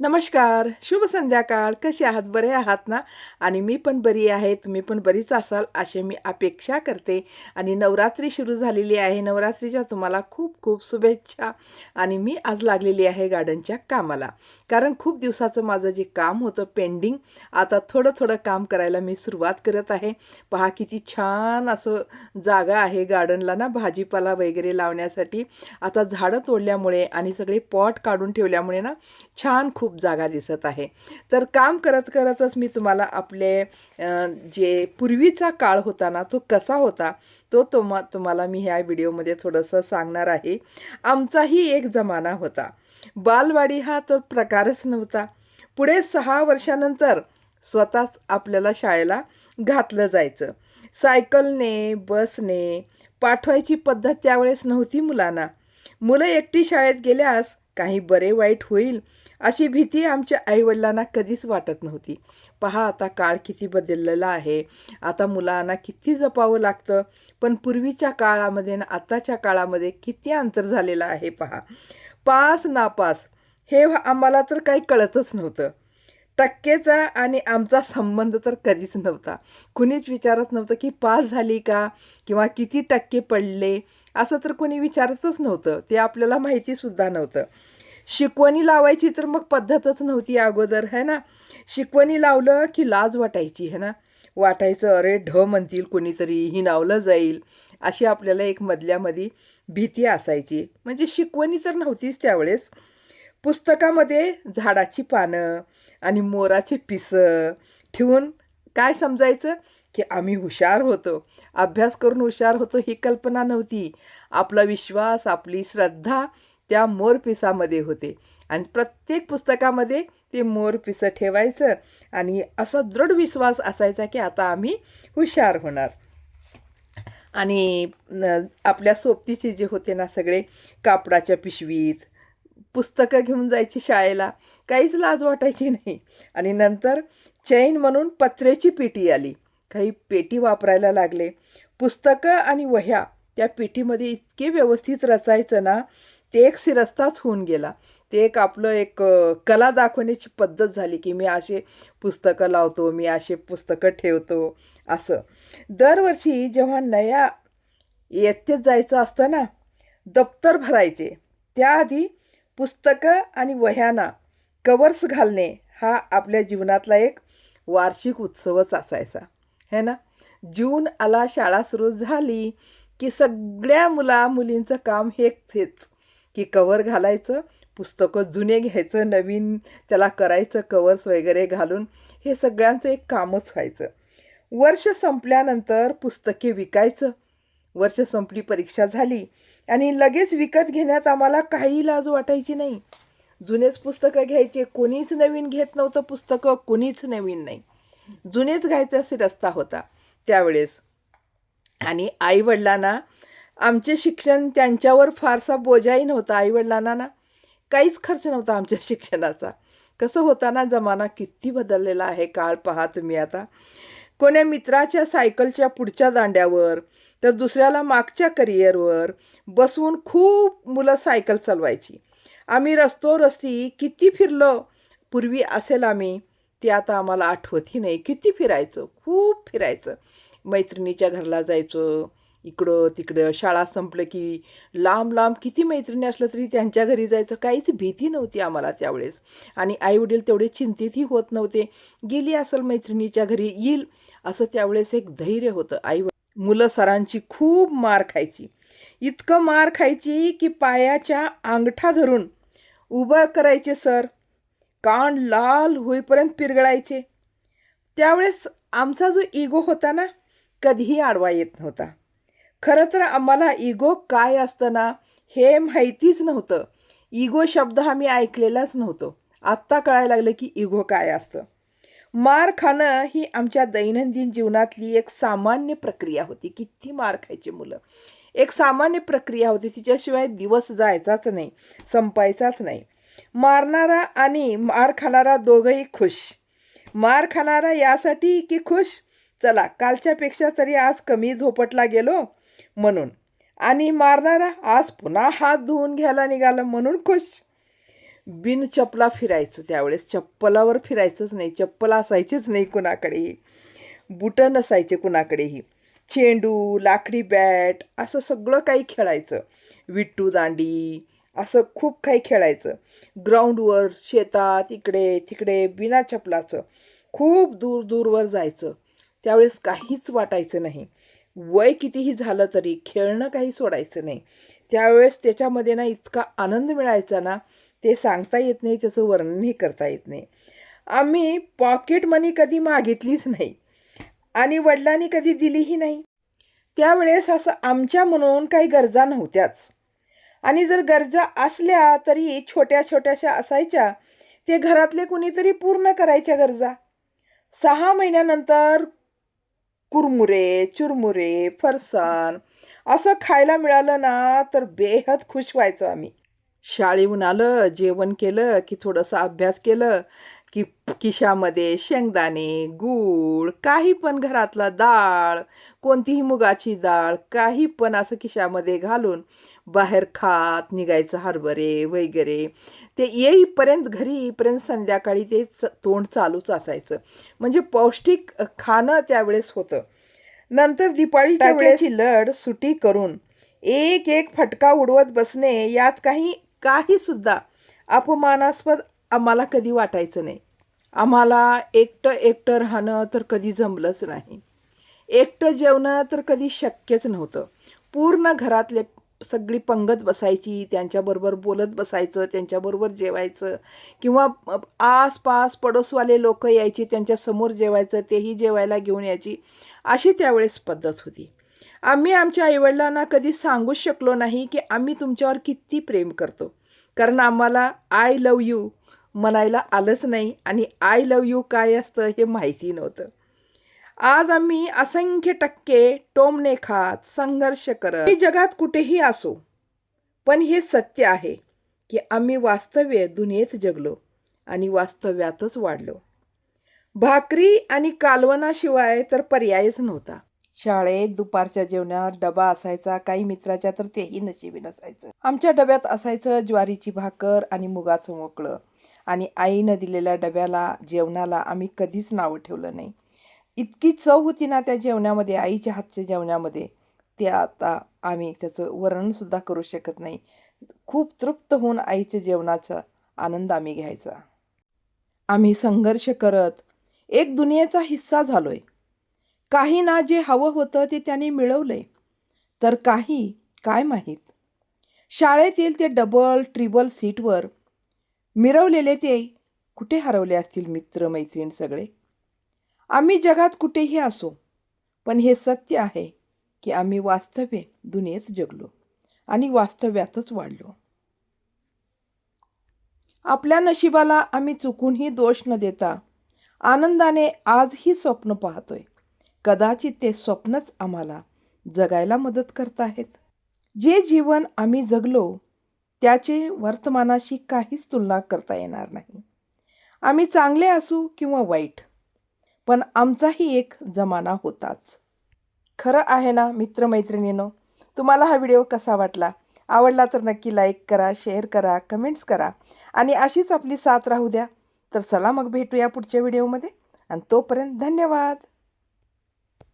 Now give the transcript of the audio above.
नमस्कार शुभ संध्याकाळ. कसे आहात? बरे आहात ना? आणि मी पण बरी आहे. तुम्ही पण बरीच असाल असे मी अपेक्षा करते. आणि नवरात्री सुरू झालेली आहे. नवरात्रीच्या तुम्हाला खूप खूप शुभेच्छा. आणि मी आज लागलेली आहे गार्डनच्या कामाला. कारण खूप दिवसाचं माझं जे काम होतं पेंडिंग आता थोडं थोडं काम करायला मी सुरुवात करत आहे. पहा किती छान असं जागा आहे गार्डनला ना भाजीपाला वगैरे लावण्यासाठी. आता झाडं तोडल्यामुळे आणि सगळे पॉट काढून ठेवल्यामुळे ना छान खूप खूप जागा दिसत आहे. तर काम करत करतच मी तुम्हाला आपले जे पूर्वीचा काळ होता ना तो कसा होता तो तुम्हा तुम्हाला मी ह्या व्हिडिओमध्ये थोडंसं सांगणार आहे. आमचाही एक जमाना होता. बालवाडी हा तर प्रकारच नव्हता. पुढे सहा वर्षानंतर स्वतःच आपल्याला शाळेला घातलं जायचं. सायकलने बसने पाठवायची पद्धत त्यावेळेस नव्हती मुलांना. मुलं एकटी शाळेत गेल्यास काही बरे वाईट होईल अशी भीती आमच्या आईवडिलांना कधीच वाटत नव्हती. पहा आता काळ किती बदललेला आहे. आता मुलांना किती जपावं लागतं. पण पूर्वीच्या काळामध्ये आणि आताच्या काळामध्ये किती अंतर झालेलं आहे पहा. पास नापास हे आम्हाला तर काही कळतच नव्हतं. टक्केचा आणि आमचा संबंध तर कधीच नव्हता. कुणीच विचारत नव्हतं की पास झाली का? किंवा किती टक्के पडले? असं तर कोणी विचारतच नव्हतं. ते आपल्याला माहितीसुद्धा नव्हतं. शिकवणी लावायची तर मग पद्धतच नव्हती अगोदर है ना? शिकवणी लावलं की लाज वाटायची है ना? वाटायचं अरे ढ म्हणतील कोणीतरी ही नावलं जाईल. अशी आपल्याला एक मधल्यामध्ये भीती असायची. म्हणजे शिकवणी तर नव्हतीच त्यावेळेस. पुस्तकामध्ये झाडाची पानं आणि मोराची पिसं ठेवून काय समजायचं? की आम्ही हुशार होतो. अभ्यास करून हुशार होतो ही कल्पना नव्हती. आपला विश्वास आपली श्रद्धा त्या मोरपिसामध्ये होते. आणि प्रत्येक पुस्तकामध्ये ते मोरपिसं ठेवायचं आणि असा दृढ विश्वास असायचा की आता आम्ही हुशार होणार. आणि न- आपल्या सोबतीचे जे होते ना सगळे कापडाच्या पिशवीत पुस्तकं घेऊन जायची शाळेला काहीच लाज वाटायची नाही. आणि नंतर चैन म्हणून पत्र्याची पेटी आली. काही पेटी वापरायला लागले. पुस्तकं आणि वह्या त्या पेटीमध्ये इतके व्यवस्थित रचायचं ना ते एक शिरस्ताच होऊन गेला. ते एक आपलं एक कला दाखवण्याची पद्धत झाली की मी असे पुस्तकं लावतो मी असे पुस्तकं ठेवतो असं. दरवर्षी जेव्हा नया इयत्तेत जायचं असतं ना दप्तर भरायचे. त्याआधी पुस्तकं आणि वह्यांना कवर्स घालणे हा आपल्या जीवनातला एक वार्षिक उत्सवच असायचा. है ना? जून आला शाळा सुरू झाली की सगळ्या मुला मुलींचं काम हेच हेच. की कवर घालायचं पुस्तकं जुने घ्यायचं नवीन त्याला करायचं कवर्स वगैरे घालून हे सगळ्यांचं एक कामच व्हायचं. वर्ष संपल्यानंतर पुस्तके विकायचं. वर्ष संपली परीक्षा झाली आणि लगेच विकत घेण्यात आम्हाला काही लाज वाटायची नाही. जुनेच पुस्तकं घ्यायचे कोणीच नवीन घेत नव्हतं पुस्तकं कोणीच नवीन नाही. जुनेच घ्यायचे असे रस्ता होता त्यावेळेस. आणि आईवडिलांना आमचे शिक्षण त्यांच्यावर फारसा बोजाही नव्हता आईवडिलांना ना. काहीच खर्च नव्हता आमच्या शिक्षणाचा. कसं होताना जमाना किती बदललेला आहे काळ पहा तुम्ही आता. कोण्या मित्राच्या सायकलच्या पुढच्या दांड्यावर तर दुसऱ्याला मागच्या करिअरवर बसवून खूप मुलं सायकल चालवायची. आम्ही रस्तो रस्ती किती फिरलो. पूर्वी असेल आम्ही ते आता आम्हाला आठवतही नाही. किती फिरायचं? खूप फिरायचं. मैत्रिणीच्या घरला जायचं. इकडं तिकडं शाळा संपलं की लांब लांब किती मैत्रिणी असलं तरी त्यांच्या घरी जायचं काहीच भीती नव्हती आम्हाला त्यावेळेस. आणि आईवडील तेवढे चिंतितही होत नव्हते. गेली असेल मैत्रिणीच्या घरी येईल असं त्यावेळेस एक धैर्य होतं. आई मुलं सरांची खूप मार खायची. इतकं मार खायची की पायाच्या अंगठा धरून उभं करायचे सर. कान लाल होईपर्यंत पिरगळायचे. त्यावेळेस आमचा जो इगो होता ना कधीही आडवा येत नव्हता. खरं तर आम्हाला इगो काय असतं ना हे माहितीच नव्हतं. इगो शब्द आम्ही ऐकलेलाच नव्हतो. आत्ता कळायला लागलं की इगो काय असतं. मार खाणं ही आमच्या दैनंदिन जीवनातली एक सामान्य प्रक्रिया होती. किती मार खायची मुलं. एक सामान्य प्रक्रिया होती. तिच्याशिवाय दिवस जायचाच नाही. संपायचाच नाही. मारणारा आणि मार खाणारा दोघंही खुश. मार खाणारा यासाठी की खुश? चला कालच्यापेक्षा तरी आज कमी झोपटला गेलो. म्हणून. आणि मारणारा आज पुन्हा हात धुवून घ्यायला निघाला म्हणून खुश. बिन चपला फिरायचं त्यावेळेस. चप्पलावर फिरायचंच नाही. चप्पल असायचीच नाही कुणाकडेही. बुटं नसायचे कुणाकडेही. चेंडू लाकडी बॅट असं सगळं काही खेळायचं. विट्टू दांडी असं खूप काही खेळायचं. ग्राउंडवर शेतात इकडे तिकडे बिना चपलाचं. खूप दूर दूरवर जायचं. त्यावेळेस काहीच वाटायचं नाही. वय कितीही झालं तरी खेळणं काही सोडायचं नाही. त्यावेळेस त्याच्यामध्ये ना इतका आनंद मिळायचा ना ते सांगता येत नाही त्याचं वर्णनही करता येत नाही. आम्ही पॉकेट मनी कधी मागितलीच नाही आणि वडिलांनी कधी दिलीही नाही. त्यावेळेस असं आमच्या म्हणून काही गरजा नव्हत्याच. आणि जर गरजा असल्या तरी छोट्या छोट्याशा असायच्या ते घरातले कुणीतरी पूर्ण करायच्या गरजा. सहा महिन्यानंतर कुरमुरे चुरमुरे फरसाण असं खायला मिळालं ना तर बेहद खुश व्हायचो आम्ही. शाळेहून आलं जेवण केलं की थोडंसं अभ्यास केलं की किशामध्ये शेंगदाणे गूळ काही पण घरातला डाळ कोणतीही मुगाची डाळ काही पण असं खिशामध्ये घालून बाहेर खात निघायचं हरभरे वगैरे. ते येईपर्यंत घरी येईपर्यंत संध्याकाळी ते तोंड चालूच असायचं. म्हणजे पौष्टिक खाणं त्यावेळेस होतं. नंतर दिपाळीच्या वेळेची लढ सुटी करून एक एक फटका उडवत बसणे यात काही काहीसुद्धा अपमानास्पद आम्हाला कधी वाटायचं नाही. आम्हाला एकटं एकटं राहणं तर कधी जमलंच नाही. एकटं जेवणं तर कधी शक्यच नव्हतं. पूर्ण घरातले सगळी पंगत बसायची त्यांच्याबरोबर बोलत बसायचं त्यांच्याबरोबर जेवायचं किंवा आसपास पडोसवाले लोक यायची त्यांच्यासमोर जेवायचं तेही जेवायला घेऊन यायची. अशी त्यावेळेस पद्धत होती. आम्ही आमच्या आईवडिलांना कधी सांगूच शकलो नाही की आम्ही तुमच्यावर किती प्रेम करतो. कारण आम्हाला आय लव यू म्हणायला आलंच नाही आणि आय लव यू काय असतं हे माहिती नव्हतं. आज आम्ही असंख्य टक्के टोमणे खात संघर्ष करत जगात कुठेही असो पण हे सत्य आहे की आम्ही वास्तव्य दुनियेत जगलो आणि वास्तव्यातच वाढलो. भाकरी आणि कालवनाशिवाय तर पर्यायच नव्हता. शाळेत दुपारच्या जेवणात डबा असायचा काही मित्राच्या तर तेही नशिबी नसायचं. आमच्या डब्यात असायचं ज्वारीची भाकर आणि मुगाचं मोकळं. आणि आईनं दिलेल्या डब्याला जेवणाला आम्ही कधीच नावं ठेवलं नाही. इतकी चव होती ना त्या जेवणामध्ये आईच्या हातच्या जेवणामध्ये. ते आता आम्ही त्याचं वर्णनसुद्धा करू शकत नाही. खूप तृप्त होऊन आईच्या जेवणाचा आनंद आम्ही घ्यायचा. आम्ही संघर्ष करत एक दुनियेचा हिस्सा झालोय. काही ना जे हवं होतं ते त्यांनी आहे तर काही काय माहीत? शाळेतील ते डबल ट्रिबल सीटवर मिरवलेले ते कुठे हरवले असतील मित्र मैत्रीण सगळे? आम्ही जगात कुठेही असो पण हे सत्य आहे की आम्ही वास्तव्य दुनियेत जगलो आणि वास्तव्यातच वाढलो. आपल्या नशिबाला आम्ही चुकूनही दोष न देता आनंदाने आजही स्वप्न पाहतोय. कदाचित ते स्वप्नच आम्हाला जगायला मदत करत आहेत. जे जीवन आम्ही जगलो त्याचे वर्तमानाशी काहीच तुलना करता येणार नाही. आम्ही चांगले असू किंवा वाईट पण आमचाही एक जमाना होताच. खरं आहे ना मित्रमैत्रिणींनो? तुम्हाला हा व्हिडिओ कसा वाटला? आवडला तर नक्की लाईक करा शेअर करा कमेंट्स करा आणि अशीच आपली साथ राहू द्या. तर चला मग भेटूया पुढच्या व्हिडिओमध्ये. आणि तोपर्यंत धन्यवाद!